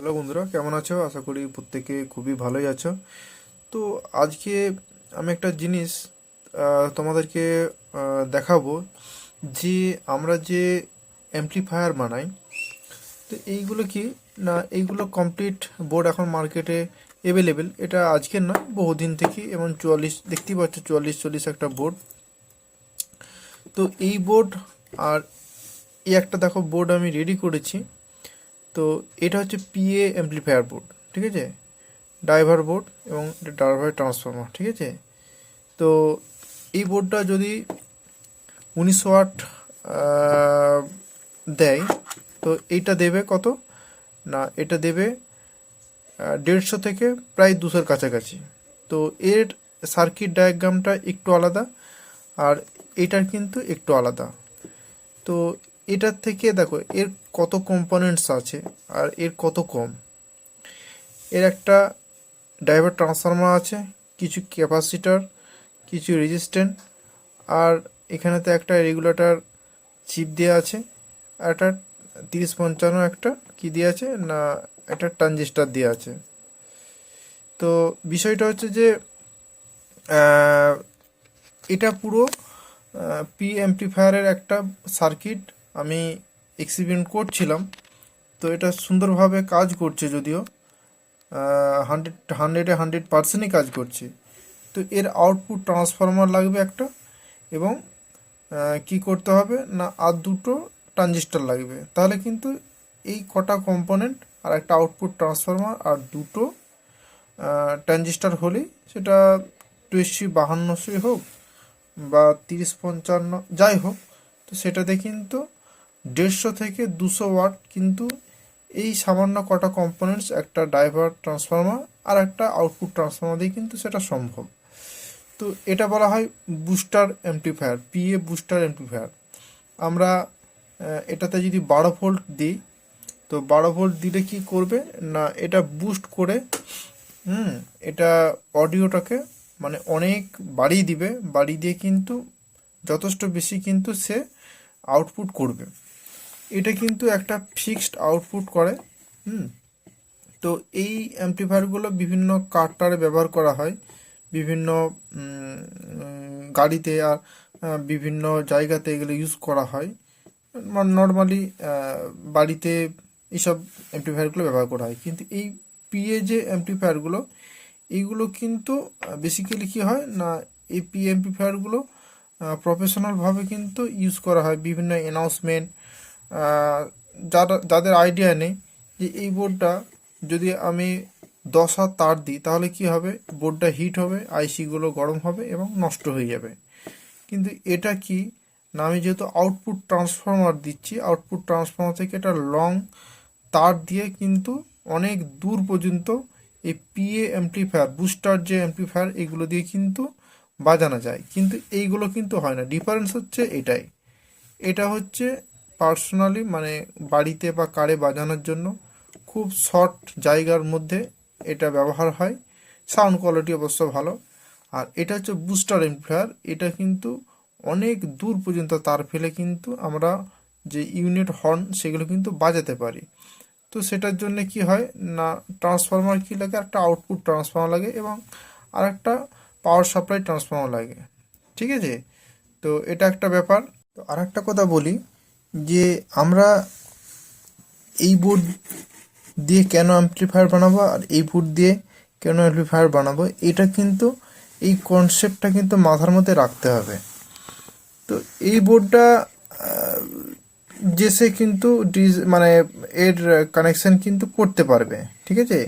Hello বন্ধুরা, কেমন আছো? আশা করি প্রত্যেকে খুবই ভালোই আছো। তো আজকে আমি একটা জিনিস তোমাদেরকে দেখাবো যে আমরা যে অ্যাম্প্লিফায়ার বানাই, তো এইগুলো কি? না, এইগুলো কমপ্লিট বোর্ড এখন মার্কেটে অ্যাভেলেবেল এটা আজকের না বহুদিন থেকে এবং চুয়াল্লিশ, দেখতেই পাচ্ছ চুয়াল্লিশ, চল্লিশ একটা বোর্ড তো এই বোর্ড আর এই একটা দেখো বোর্ড আমি রেডি করেছি। তো এটা হচ্ছে পিএ অ্যাম্প্লিফায়ার বোর্ড ঠিক আছে? ড্রাইভার বোর্ড এবং এটা ড্রাইভার ট্রান্সফর্মার ঠিক আছে? তো এই বোর্ডটা যদি উনিশশো আহ, দেয় তো এইটা দেবে কত? না এটা দেবে দেড়শো থেকে প্রায় দুশোর কাছাকাছি। তো এর সার্কিট ডায়াগ্রামটা একটু আলাদা আর এটার কিন্তু একটু আলাদা। তো এটার থেকে দেখো এর কত কম্পোনেন্টস আছে আর এর কত কম? এর একটা ড্রাইভার ট্রান্সফর্মার আছে, কিছু ক্যাপাসিটার কিছু রেজিস্ট্যান্ট আর এখানেতে একটা রেগুলেটর চিপ দেওয়া আছে, আর একটা তিরিশ পঞ্চান্ন একটা কি দেওয়া আছে, না একটা ট্রানজিস্টার দেওয়া আছে। তো বিষয়টা হচ্ছে যে এটা পুরো পি অ্যাম্প্লিফায়ারের একটা সার্কিট আমি এক্সিপেরিমেন্ট করছিলাম, তো এটা সুন্দরভাবে কাজ করছে যদিও হান্ড্রেড হান্ড্রেডে হান্ড্রেড পার্সেন্টই কাজ করছে। তো এর আউটপুট ট্রান্সফরমার লাগবে একটা এবং কি করতে হবে না আর দুটো ট্রানজিস্টার লাগবে। তাহলে কিন্তু এই কটা কম্পোনেন্ট আর একটা আউটপুট ট্রান্সফরমার আর দুটো ট্রানজিস্টার হলেই সেটা টুয়েসি বাহান্নশোই হোক বা তিরিশ পঞ্চান্ন, যাই হোক, তো সেটাতে কিন্তু দেড়শো থেকে দুশো ওয়াট, কিন্তু এই সামান্য কটা কম্পোনেন্টস একটা ড্রাইভার ট্রান্সফর্মার আর একটা আউটপুট ট্রান্সফর্মার দিয়ে কিন্তু সেটা সম্ভব। তো এটা বলা হয় booster amplifier PA booster amplifier আমরা এটাতে যদি বারো ভোল্ট দিই, তো বারো ভোল্ট দিলে কি করবে? না, এটা বুস্ট করে, হুম, এটা অডিওটাকে মানে অনেক বাড়িয়ে দিবে। বাড়িয়ে দিয়ে কিন্তু যথেষ্ট বেশি কিন্তু সে আউটপুট করবে। এটা কিন্তু একটা ফিক্সড আউটপুট করে, হুম? তো এই অ্যাম্প্লিফায়ারগুলো বিভিন্ন কারটারে ব্যবহার করা হয়, বিভিন্ন গাড়িতে আর বিভিন্ন জায়গাতে এগুলো ইউজ করা হয়। নর্মালি বাড়িতে এইসব অ্যাম্প্লিফায়ারগুলো ব্যবহার করা হয়। কিন্তু এই পিএ যে অ্যাম্প্লিফায়ারগুলো এইগুলো কিন্তু বেসিক্যালি কী হয় না এই পি অ্যাম্প্লিফায়ারগুলো প্রফেশনালভাবে কিন্তু ইউজ করা হয়। বিভিন্ন অ্যানাউন্সমেন্ট যারা যাদের আইডিয়া নেই, যে এই বোর্ডটা যদি আমি দশ তার দিই, তাহলে কি হবে? বোর্ডটা হিট হবে আইসিগুলো গরম হবে এবং নষ্ট হয়ে যাবে। কিন্তু এটা কি? না, আমি যেহেতু আউটপুট ট্রান্সফর্মার দিচ্ছি আউটপুট ট্রান্সফর্মার থেকে এটা লং তার দিয়ে কিন্তু অনেক দূর পর্যন্ত এই পিএ অ্যাম্প্লিফায়ার বুস্টার যে অ্যাম্প্লিফায়ার এগুলো দিয়ে কিন্তু বাজানো যায়। কিন্তু এইগুলো কিন্তু হয় না। ডিফারেন্স হচ্ছে এটাই। এটা হচ্ছে পার্সোনালি মানে বাড়িতে বা কারে বাজানোর জন্য খুব শর্ট জায়গার মধ্যে এটা ব্যবহার হয়। সাউন্ড কোয়ালিটি অবশ্য ভালো। আর এটা হচ্ছে বুস্টার এমপ্লিফায়ার এটা কিন্তু অনেক দূর পর্যন্ত তার ফেলে কিন্তু আমরা যে ইউনিট হর্ন সেগুলো কিন্তু বাজাতে পারি। তো সেটার জন্য কি হয় না ট্রান্সফর্মার কি লাগে, একটা আউটপুট ট্রান্সফর্মার লাগে এবং আর একটা পাওয়ার সাপ্লাই ট্রান্সফর্মার লাগে। ঠিক আছে? তো এটা একটা ব্যাপার। তো আর একটা কথা বলি। যে আমরা এই বোর্ড দিয়ে কেন অ্যাম্প্লিফায়ার বানাবো আর এই বোর্ড দিয়ে কেন অ্যাম্প্লিফায়ার বানাবো এটা কিন্তু এই কনসেপ্টটা কিন্তু মাথার মধ্যে রাখতে হবে। তো এই বোর্ডটা আহ, যে সে কিন্তু মানে এর কানেকশন কিন্তু করতে পারবে ঠিক আছে?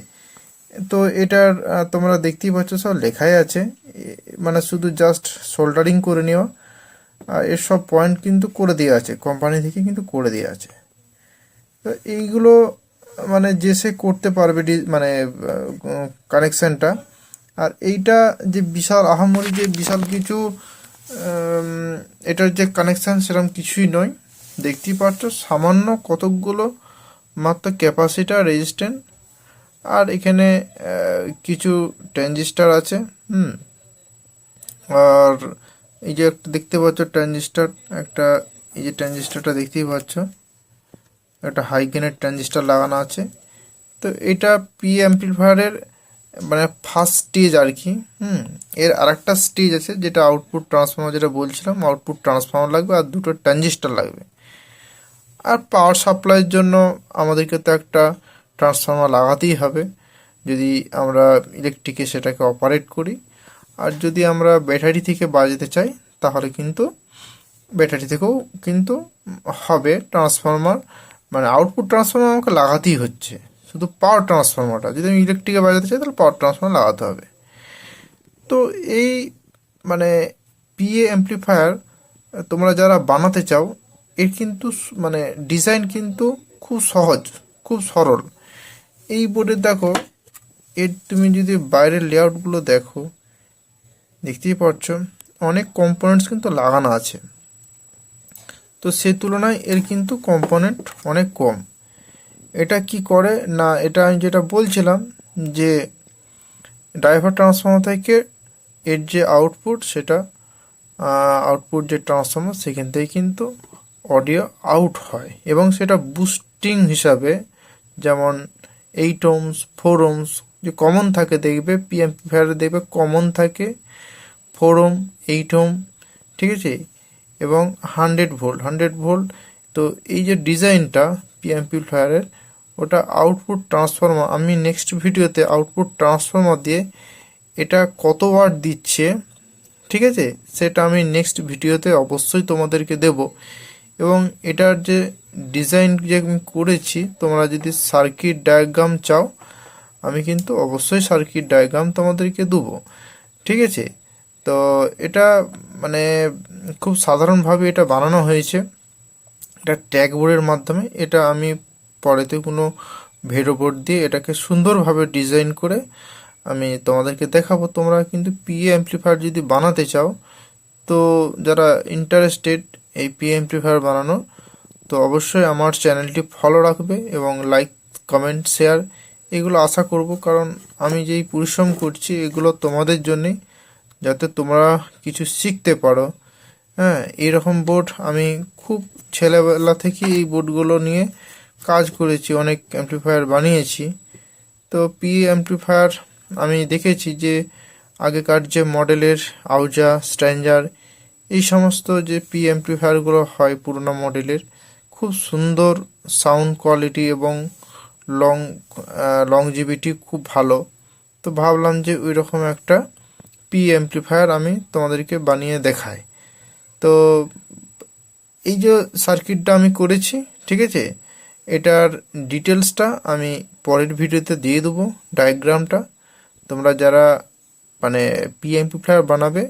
তো এটার তোমরা দেখতেই পাচ্ছ সব লেখাই আছে। মানে শুধু জাস্ট সোল্ডারিং করে নেওয়া আর এর সব পয়েন্ট কিন্তু করে দেওয়া আছে কোম্পানি থেকে কিন্তু করে দেওয়া আছে। তো এইগুলো মানে যে সে করতে পারবে মানে কানেকশানটা আর এইটা যে বিশাল, আহামরি যে বিশাল কিছু এটার যে কানেকশান সেরকম কিছুই নয়। দেখতেই পাচ্ছ, সামান্য কতকগুলো মাত্র ক্যাপাসিটার রেজিস্ট্যান্ট আর এখানে কিছু ট্রানজিস্টার আছে, হুম, আর এই যে একটা দেখতে পাচ্ছ ট্রানজিস্টার একটা এই যে ট্রানজিস্টারটা দেখতেই পাচ্ছ, একটা হাই গেনের ট্রানজিস্টার লাগানো আছে। তো এটা পি অ্যাম্পলিফায়ারের মানে ফার্স্ট স্টেজ আর কি, হুম, এর আরেকটা স্টেজ আছে যেটা আউটপুট ট্রান্সফর্মার যেটা বলছিলাম আউটপুট ট্রান্সফর্মার লাগবে আর দুটো ট্রানজিস্টার লাগবে। আর পাওয়ার সাপ্লাইয়ের জন্য আমাদেরকে তো একটা ট্রান্সফর্মার লাগাতেই হবে, যদি আমরা ইলেকট্রিকে সেটাকে অপারেট করি। আর যদি আমরা ব্যাটারি থেকে বাজাতে চাই, তাহলে কিন্তু ব্যাটারি থেকেও কিন্তু হবে ট্রান্সফর্মার মানে আউটপুট ট্রান্সফর্মার আমাকে লাগাতেই হচ্ছে। শুধু পাওয়ার ট্রান্সফর্মারটা যদি আমি ইলেকট্রিকে বাজাতে চাই, তাহলে পাওয়ার ট্রান্সফর্মার লাগাতে হবে। তো এই মানে পিএ অ্যাম্পলিফায়ার তোমরা যারা বানাতে চাও, এর কিন্তু মানে ডিজাইন কিন্তু খুব সহজ, খুব সরল। এই বোর্ডে দেখো, এর তুমি যদি বাইরের লেআউটগুলো দেখো দেখতেই পাচ্ছ, অনেক কম্পোনেন্টস কিন্তু লাগানো আছে। তো সে তুলনায় এর কিন্তু কম্পোনেন্ট অনেক কম। এটা কি করে? না, এটা আমি যেটা বলছিলাম যে ড্রাইভার ট্রান্সফর্মার থেকে এর যে আউটপুট সেটা আউটপুট যে ট্রান্সফর্মার সেখান থেকে কিন্তু অডিও আউট হয় এবং সেটা বুস্টিং হিসাবে যেমন এইট ওমস ফোর ওমস যে কমন থাকে দেখবে পিএমপিফায়ারে দেখবে কমন থাকে। ফোর ওম এইট ওম, ঠিক আছে? এবং হান্ড্রেড ভোল্ট হান্ড্রেড ভোল্ট, তো এই যে ডিজাইনটা পিএমপিফায়ারের ওটা আউটপুট ট্রান্সফর্মার, আমি নেক্সট ভিডিওতে আউটপুট ট্রান্সফর্মার দিয়ে এটা কত ওয়াট দিচ্ছে, ঠিক আছে? সেটা আমি নেক্সট ভিডিওতে অবশ্যই তোমাদেরকে দেব। এবং এটার যে ডিজাইন যে আমি করেছি, তোমরা যদি সার্কিট ডায়াগ্রাম চাও, আমি কিন্তু অবশ্যই সার্কিট ডায়াগ্রাম তোমাদেরকে দেবো, ঠিক আছে? তো এটা মানে খুব সাধারণভাবে এটা বানানো হয়েছে। এটা ট্যাগ বোর্ডের মাধ্যমে। এটা আমি পরেতে কোনো ভেরো বোর্ড দিয়ে এটাকে সুন্দরভাবে ডিজাইন করে আমি তোমাদেরকে দেখাবো। তোমরা কিন্তু পিএ অ্যাম্পলিফায়ার যদি বানাতে চাও, তো যারা ইন্টারেস্টেড এই পিএ অ্যাম্পলিফায়ার বানানো, তো অবশ্যই আমার চ্যানেলটি ফলো রাখবে এবং লাইক কমেন্ট শেয়ার এগুলো আশা করব। কারণ আমি যেই পরিশ্রম করছি, এগুলো তোমাদের জন্যই যাতে তোমরা কিছু শিখতে পারো। হ্যাঁ এরকম বোর্ড আমি খুব ছেলেবেলা থেকে এই বোর্ডগুলো নিয়ে কাজ করেছি, অনেক অ্যাম্পলিফায়ার বানিয়েছি। তো পি অ্যাম্পলিফায়ার আমি দেখেছি যে আগেকার যে মডেলের আউজা, স্ট্যান্ডার, এই সমস্ত যে পি অ্যাম্পলিফায়ারগুলো হয় পুরোনো মডেলের, খুব সুন্দর সাউন্ড কোয়ালিটি এবং লং লংজিভিটি খুব ভালো। তো ভাবলাম যে ওই রকম একটা পি অ্যাম্পলিফায়ার আমি তোমাদেরকে বানিয়ে দেখাই। তো এই যে সার্কিটটা আমি করেছি, ঠিক আছে? এটার ডিটেলসটা আমি পরের ভিডিওতে দিয়ে দেবো ডায়াগ্রামটা তোমরা যারা মানে পি অ্যাম্পলিফায়ার বানাবে,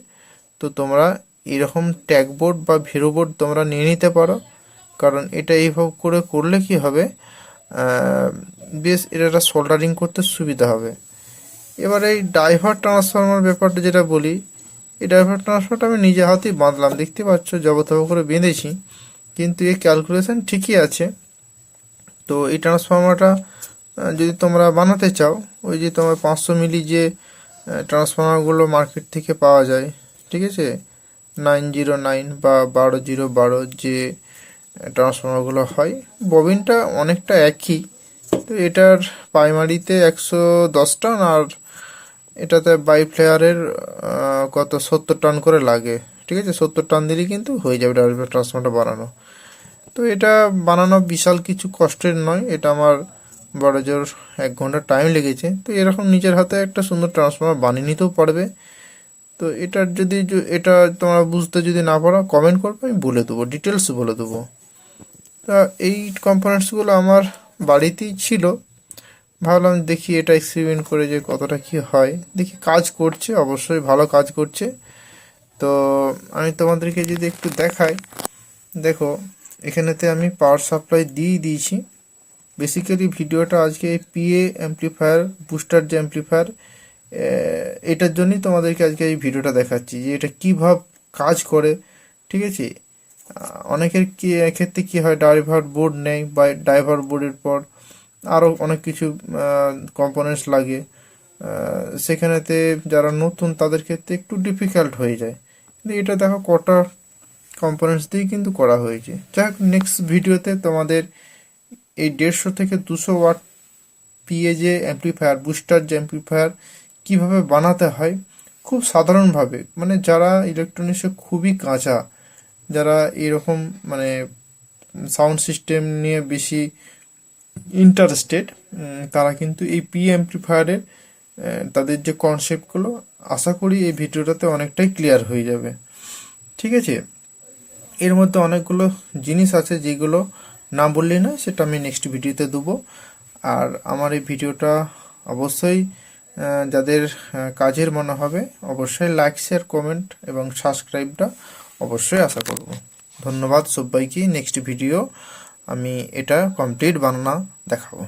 তো তোমরা এরকম ট্যাগবোর্ড বা ভেরো বোর্ড তোমরা নিয়ে নিতে পারো। কারণ এটা এইভাবে করে করলে কি হবে? বেশ এটা সোল্ডারিং করতে সুবিধা হবে। এবার এই ড্রাইভার ট্রান্সফর্মার ব্যাপারটা যেটা বলি, এই ড্রাইভার ট্রান্সফারটা আমি নিজে হাতেই বাঁধলাম, দেখতে পাচ্ছ জবতব করে বেঁধেছি, কিন্তু এই ক্যালকুলেশন ঠিকই আছে। তো এই ট্রান্সফর্মারটা যদি তোমরা বানাতে চাও, ওই যে তোমার পাঁচশো মিলি যে ট্রান্সফর্মারগুলো মার্কেট থেকে পাওয়া যায়, ঠিক আছে? নাইন জিরো নাইন বা বারো জিরো বারো যে ট্রান্সফর্মারগুলো হয় ববিনটা অনেকটা একই। তো এটার প্রাইমারিতে একশো দশ টান আর এটাতে বাই ফ্লেয়ারের কত, সত্তর টান করে লাগে। ঠিক আছে? সত্তর টান দিলেই কিন্তু হয়ে যাবে ডাবল ট্রান্সফর্মারটা বানানো। তো এটা বানানো বিশাল কিছু কষ্টের নয়। এটা আমার বড় জোর এক ঘণ্টা টাইম লেগেছে। তো এরকম নিজের হাতে একটা সুন্দর ট্রান্সফর্মার বানিয়ে নিতেও পারবে। তো এটার যদি এটা তোমরা বুঝতে যদি না পারো কমেন্ট করবে, আমি বলে দেবো ডিটেলস বলে দেবো। তা এই কম্পোনেন্টসগুলো আমার বাড়িতেই ছিল। ভাবলাম দেখি এটা এক্সপেরিমেন্ট করে যে কতটা কি হয়। দেখি কাজ করছে, অবশ্যই ভালো কাজ করছে। তো আমি তোমাদেরকে যদি একটু দেখাই, দেখো, এখানেতে আমি পাওয়ার সাপ্লাই দিয়েই দিয়েছি। বেসিক্যালি ভিডিওটা আজকে পিএ অ্যাম্পলিফায়ার বুস্টার যে অ্যাম্পলিফায়ার এটার জন্যই তোমাদেরকে আজকে এই ভিডিওটা দেখাচ্ছি যে এটা কীভাবে কাজ করে, ঠিক আছে? অনেকের কি ক্ষেত্রে কি হয় ড্রাইভার বোর্ড নেই বা ড্রাইভার বোর্ডের পর আরও অনেক কিছু কম্পোনেন্টস লাগে। সেখানেতে যারা নতুন তাদের ক্ষেত্রে একটু ডিফিকাল্ট হয়ে যায়। কিন্তু এটা দেখো কটা কম্পোনেন্টস দিয়ে কিন্তু করা হয়েছে। যাই হোক নেক্সট ভিডিওতে তোমাদের এই দেড়শো থেকে দুশো ওয়াট পিএ যে অ্যাম্পলিফায়ার বুস্টার যে অ্যাম্পলিফায়ার কীভাবে বানাতে হয়, খুব সাধারণভাবে মানে যারা ইলেকট্রনিক্সে খুবই কাঁচা, যারা এরকম মানে সাউন্ড সিস্টেম নিয়ে বেশি ইন্টারেস্টেড তারা কিন্তু এই পি অ্যাম্পলিফায়ারের তাদের যে কনসেপ্টগুলো আশা করি এই ভিডিওটাতে অনেকটাই ক্লিয়ার হয়ে যাবে। ঠিক আছে? এর মধ্যে অনেকগুলো জিনিস আছে যেগুলো না বললেই না সেটা আমি নেক্সট ভিডিওতে দেবো। আর আমার এই ভিডিওটা অবশ্যই যাদের কাজের মনে হবে, অবশ্যই লাইক শেয়ার কমেন্ট এবং সাবস্ক্রাইবটা অবশ্যই আশা করব। ধন্যবাদ সবাইকে নেক্সট ভিডিও আমি এটা কমপ্লিট বানানা দেখাবো।